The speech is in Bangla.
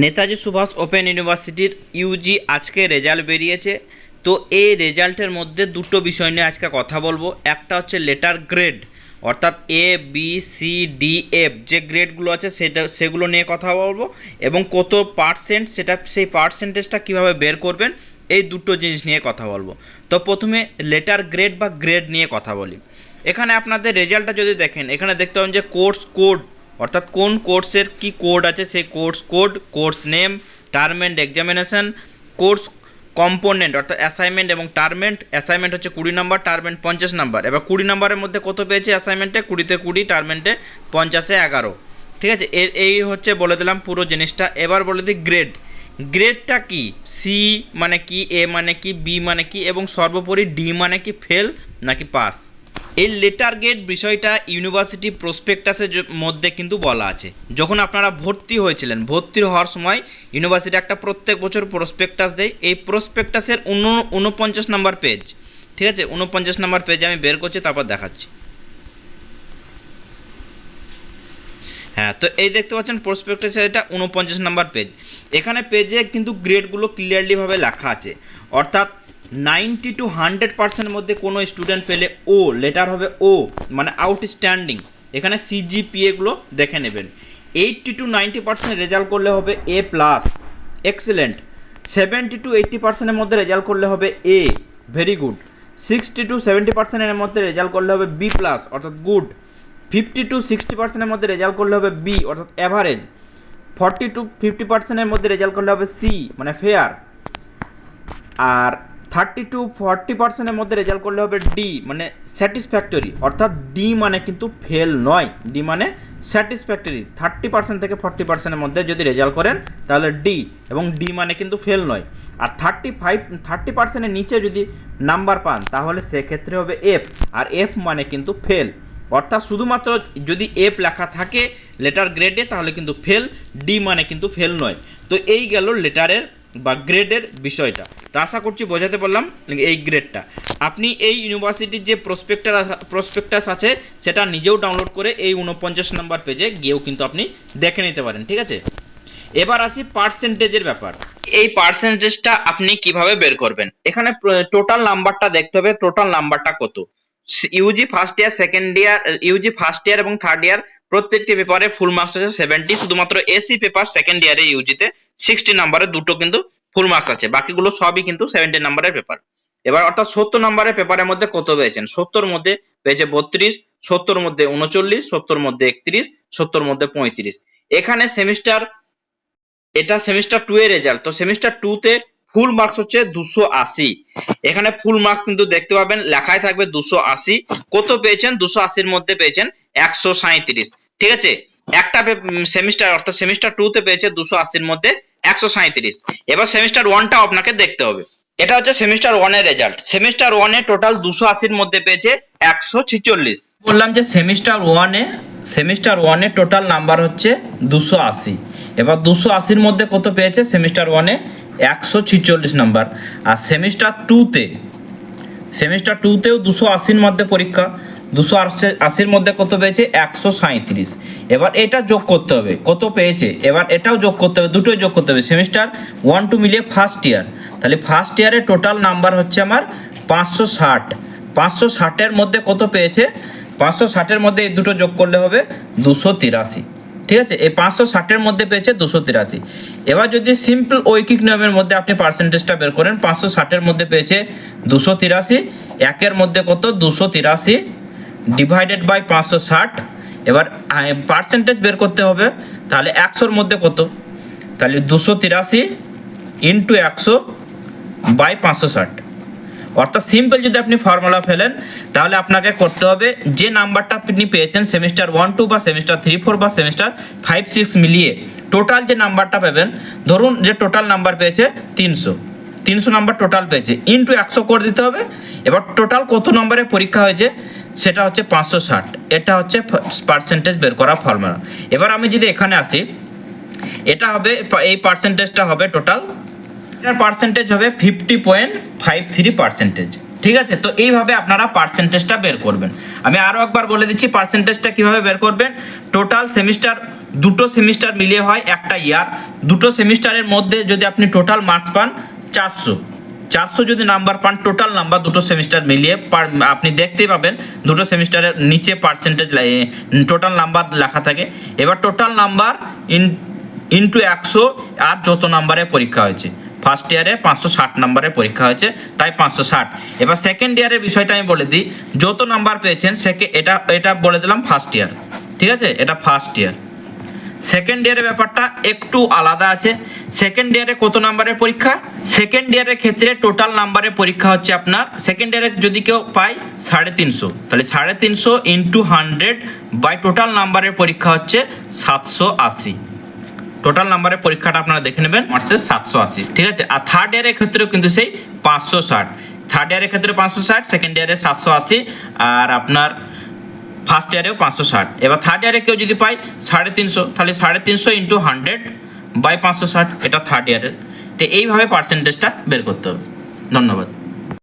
নেতাজি সুভাষ ওপেন ইউনিভার্সিটির ইউজি আজকে রেজাল্ট বেরিয়েছে। তো এই রেজাল্টের মধ্যে দুটো বিষয় নিয়ে আজকে কথা বলব। একটা হচ্ছে লেটার গ্রেড, অর্থাৎ A B C D F যে গ্রেডগুলো আছে সেটা, সেগুলো নিয়ে কথা বলব এবং কত পার্সেন্ট সেটা, সেই পার্সেন্টেজটা কীভাবে বের করবেন, এই দুটো জিনিস নিয়ে কথা বলব। তো প্রথমে লেটার গ্রেড বা গ্রেড নিয়ে কথা বলি। এখানে আপনাদের রেজাল্টটা যদি দেখেন, এখানে দেখতে পাবেন যে কোর্স কোড অর্থাৎ কোন কোর্সের কি কোড আছে, সেই course code, course name, term and examination, course component, অর্থাৎ অ্যাসাইনমেন্ট এবং টার্মেন্ট অ্যাসাইনমেন্ট হচ্ছে কুড়ি নম্বর টার্মেন্ট পঞ্চাশ নম্বর। এবার কুড়ি নম্বরের মধ্যে কত পেয়েছে অ্যাসাইনমেন্টে? কুড়িতে কুড়ি টার্মেন্টে পঞ্চাশে এগারো। ঠিক আছে? এই হচ্ছে বলে দিলাম পুরো জিনিসটা। এবার বলে দিই গ্রেড। গ্রেডটা কি? সি মানে কি এ মানে কি বি মানে কি এবং সর্বোপরি ডি মানে কি, ফেল নাকি পাস? এই লেটার গেট বিষয়টা ইউনিভার্সিটি প্রসপেক্টাসের মধ্যে কিন্তু বলা আছে। যখন আপনারা ভর্তি হয়েছিলেন, ভর্তি হওয়ার সময় ইউনিভার্সিটি একটা প্রত্যেক বছর প্রসপেক্টাস দেয়। এই প্রসপেক্টাসের উন উনপঞ্চাশ নাম্বার পেজ ঠিক আছে? উনপঞ্চাশ নাম্বার পেজ আমি বের করছি, তারপর দেখাচ্ছি। হ্যাঁ তো এই দেখতে পাচ্ছেন প্রসপেক্টাসের এটা উনপঞ্চাশ নাম্বার পেজ এখানে পেজে কিন্তু গ্রেডগুলো ক্লিয়ারলিভাবে লেখা আছে। অর্থাৎ নাইনটি টু হান্ড্রেড পার্সেন্টের মধ্যে কোনো স্টুডেন্ট পেলে ও লেটার হবে ও মানে আউটস্ট্যান্ডিং এখানে সিজিপিএগুলো দেখে নেবেন। Eighty to ninety percent result করলে হবে A plus excellent seventy to eighty পার্সেন্টের মধ্যে রেজাল্ট করলে হবে A very good sixty to seventy পার্সেন্টের মধ্যে রেজাল্ট করলে হবে বি প্লাস অর্থাৎ গুড ফিফটি টু সিক্সটি পার্সেন্টের মধ্যে রেজাল্ট করলে হবে বি অর্থাৎ অ্যাভারেজ ফর্টি টু ফিফটি পার্সেন্টের মধ্যে রেজাল্ট করলে হবে সি মানে ফেয়ার আর থার্টি টু ফর্টি পার্সেন্টের মধ্যে রেজাল্ট করলে হবে ডি মানে স্যাটিসফ্যাক্টরি অর্থাৎ ডি মানে কিন্তু ফেল নয়। ডি মানে স্যাটিসফ্যাক্টরি থার্টি পার্সেন্ট থেকে ফর্টি পার্সেন্টের মধ্যে যদি রেজাল্ট করেন, তাহলে ডি এবং ডি মানে কিন্তু ফেল নয়। আর থার্টি ফাইভ থার্টি পার্সেন্টের নিচে যদি নাম্বার পান, তাহলে সেক্ষেত্রে হবে এফ আর এফ মানে কিন্তু ফেল অর্থাৎ শুধুমাত্র যদি এফ লেখা থাকে লেটার গ্রেডে তাহলে কিন্তু ফেল ডি মানে কিন্তু ফেল নয়। তো এই গেল লেটারের বা গ্রেডের বিষয়টা। তো আশা করছি বোঝাতে পারলাম এই গ্রেডটা আপনি এই ইউনিভার্সিটির যে প্রসপেক্টার প্রসপেক্টাস আছে, সেটা নিজেও ডাউনলোড করে এই উনপঞ্চাশ নাম্বার পেজে গিয়েও কিন্তু আপনি দেখে নিতে পারেন, ঠিক আছে? এবার আসি পার্সেন্টেজের ব্যাপার। এই পার্সেন্টেজটা আপনি কীভাবে বের করবেন? এখানে টোটাল নাম্বারটা দেখতে হবে টোটাল নাম্বারটা কত? UG first year second year UG first year এবং থার্ড ইয়ার প্রত্যেকটি পেপারে ফুল মার্কস আছে সেভেন্টি শুধুমাত্র এসি পেপার সেকেন্ড ইয়ারে ইউজিতে সিক্সটি নাম্বারে দুটো কিন্তু ফুল মার্কস আছে। বাকিগুলো সবই কিন্তু সেভেন্টি নাম্বারের পেপার এবার অর্থাৎ সত্তর নাম্বারের পেপারের মধ্যে কত পেয়েছেন? সত্তর মধ্যে পেয়েছে বত্রিশ, সত্তর মধ্যে উনচল্লিশ, সত্তর মধ্যে একত্রিশ, সত্তর মধ্যে পঁয়ত্রিশ। এখানে সেমিস্টার এটা সেমিস্টার টু এর রেজাল্ট তো সেমিস্টার টু তে ফুল মার্কস হচ্ছে দুশো আশি। এখানে ফুল মার্কস কিন্তু দেখতে পাবেন লেখায় থাকবে দুশো আশি। কত পেয়েছেন? দুশো আশির মধ্যে পেয়েছেন একশো সাঁইত্রিশ। ঠিক আছে? একটা সেমিস্টার অর্থাৎ সেমিস্টার টু তে পেয়েছে দুশো আশির মধ্যে একশো সাঁইত্রিশ। এবার সেমিস্টার ওয়ানটা আপনাকে দেখতে হবে। এটা হচ্ছে সেমিস্টার ওয়ানের রেজাল্ট সেমিস্টার ওয়ানে টোটাল দুশো আশির মধ্যে পেয়েছে একশো ছিচল্লিশ। বললাম যে সেমিস্টার ওয়ানে সেমিস্টার ওয়ানে টোটাল নাম্বার হচ্ছে দুশো আশি। এবার দুশো আশির মধ্যে কত পেয়েছে? সেমিস্টার ওয়ানে একশো ছিচল্লিশ নাম্বার আর সেমিস্টার টুতে সেমিস্টার টুতেও দুশো আশির মধ্যে পরীক্ষা, দুশো আশির মধ্যে কত পেয়েছে? একশো সাঁইত্রিশ। এবার এটা যোগ করতে হবে। কত পেয়েছে? এবার এটাও যোগ করতে হবে, দুটোই যোগ করতে হবে। সেমিস্টার ওয়ান টু মিলিয়ে ফার্স্ট ইয়ার তাহলে ফার্স্ট ইয়ারে টোটাল নাম্বার হচ্ছে আমার পাঁচশো ষাট। পাঁচশো ষাটের মধ্যে কত পেয়েছে? পাঁচশো ষাটের মধ্যে এই দুটো যোগ করলে হবে দুশো তিরাশি। ঠিক আছে? এই পাঁচশো ষাটের মধ্যে পেয়েছে দুশো তিরাশি। এবার যদি সিম্পল ঐকিক নিয়মের মধ্যে আপনি পার্সেন্টেজটা বের করেন, পাঁচশো ষাটের মধ্যে পেয়েছে দুশো তিরাশি। একের মধ্যে কত? দুশো তিরাশি ডিভাইডেড বাই পাঁচশো ষাট। এবার পার্সেন্টেজ বের করতে হবে, তাহলে একশোর মধ্যে কত? তাহলে দুশো তিরাশি ইন্টু একশো বাই পাঁচশো ষাট। অর্থাৎ সিম্পল যদি আপনি ফর্মুলা ফেলেন, তাহলে আপনাকে করতে হবে যে নাম্বারটা আপনি পেয়েছেন সেমিস্টার ওয়ান, টু বা সেমিস্টার থ্রি, ফোর বা সেমিস্টার ফাইভ, সিক্স মিলিয়ে, টোটাল যে নাম্বারটা পাবেন, ধরুন যে টোটাল নাম্বার পেয়েছে তিনশো। তিনশো নাম্বার টোটাল পেয়েছে। ইন্টু একশো করে দিতে হবে। এবার টোটাল কত নম্বরে পরীক্ষা হয়েছে, সেটা হচ্ছে পাঁচশো ষাট। এটা হচ্ছে পার্সেন্টেজ বের করা ফর্মুলা। এবার আমি যদি এখানে আসি, এটা হবে, এই পার্সেন্টেজটা হবে টোটাল এটার পার্সেন্টেজ হবে fifty point five three percentage ঠিক আছে? তো এইভাবে আপনারা পার্সেন্টেজটা বের করবেন। আমি আরও একবার বলে দিচ্ছি পার্সেন্টেজটা কীভাবে বের করবেন? টোটাল সেমিস্টার দুটো সেমিস্টার মিলিয়ে হয় একটা ইয়ার দুটো সেমিস্টারের মধ্যে যদি আপনি টোটাল মার্কস পান, চারশো। চারশো যদি নাম্বার পান টোটাল নাম্বার দুটো সেমিস্টার মিলিয়ে আপনি দেখতেই পাবেন, দুটো সেমিস্টারের নিচে পার্সেন্টেজ টোটাল নাম্বার লেখা থাকে। এবার টোটাল নাম্বার ইন ইন্টু একশো আর যত নাম্বারে পরীক্ষা হয়েছে। ফার্স্ট ইয়ারে পাঁচশো ষাট নাম্বারে পরীক্ষা হয়েছে, তাই পাঁচশো ষাট। এবার সেকেন্ড ইয়ারের বিষয়টা আমি বলে দিই, যত নাম্বার পেয়েছেন, সেকে এটা এটা বলে দিলাম ফার্স্ট ইয়ার ঠিক আছে? এটা ফার্স্ট ইয়ার সেকেন্ড ইয়ারের ব্যাপারটা একটু আলাদা আছে। সেকেন্ড ইয়ারে কত নাম্বারের পরীক্ষা? সেকেন্ড ইয়ারের ক্ষেত্রে টোটাল নাম্বারের পরীক্ষা হচ্ছে আপনার সেকেন্ড ইয়ারে যদি কেউ পায়, সাড়ে তিনশো। তাহলে সাড়ে তিনশো ইন্টু হান্ড্রেড বাই টোটাল নাম্বারের পরীক্ষা হচ্ছে সাতশো আশি। টোটাল নাম্বারের পরীক্ষাটা আপনারা দেখে নেবেন মার্চের সাতশো আশি। ঠিক আছে? আর থার্ড ইয়ারের ক্ষেত্রেও কিন্তু সেই পাঁচশো ষাট। থার্ড ইয়ারের ক্ষেত্রে পাঁচশো ষাট সেকেন্ড ইয়ারে সাতশো আশি, আর আপনার ফার্স্ট ইয়ারেও পাঁচশো ষাট। এবার থার্ড ইয়ারে কেউ যদি পায়, সাড়ে তিনশো, তাহলে সাড়ে তিনশো ইন্টু হান্ড্রেড বাই পাঁচশো ষাট, এটা থার্ড ইয়ারের তো এইভাবে পার্সেন্টেজটা বের করতে হবে। ধন্যবাদ।